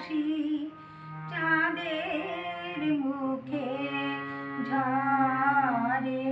হাসি চাঁদের মুখে ঝরে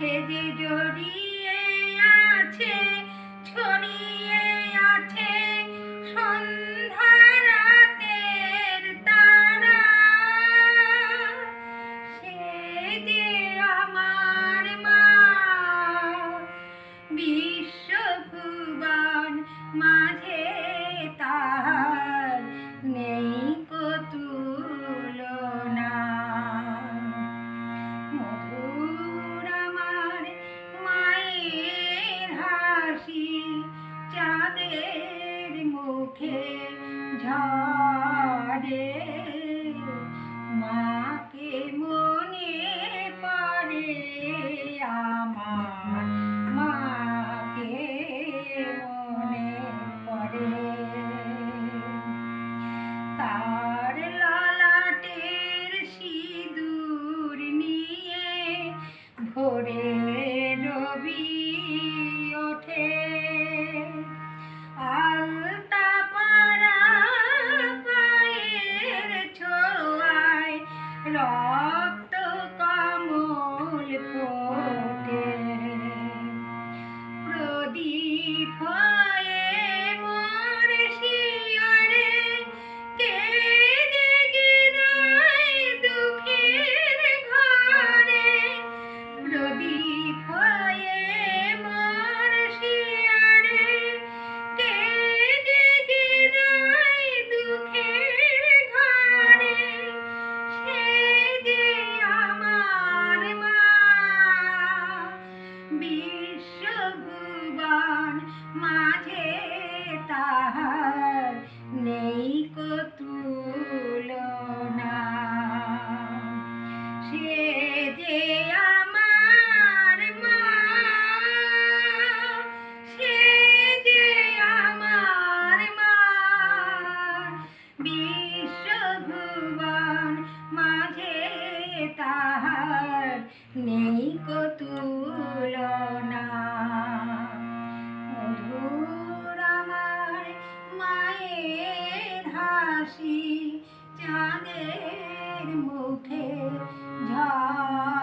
যে জড়িয়ে আছে Bye. মাঝে তাহার নেই কতুলনা। সে যে সে যে মা। বিশ্বভুবন মাঝে তাহার নেই কতুলনা। মধুর আমার মায়ের হাসি চাঁদের মুখে ঝড়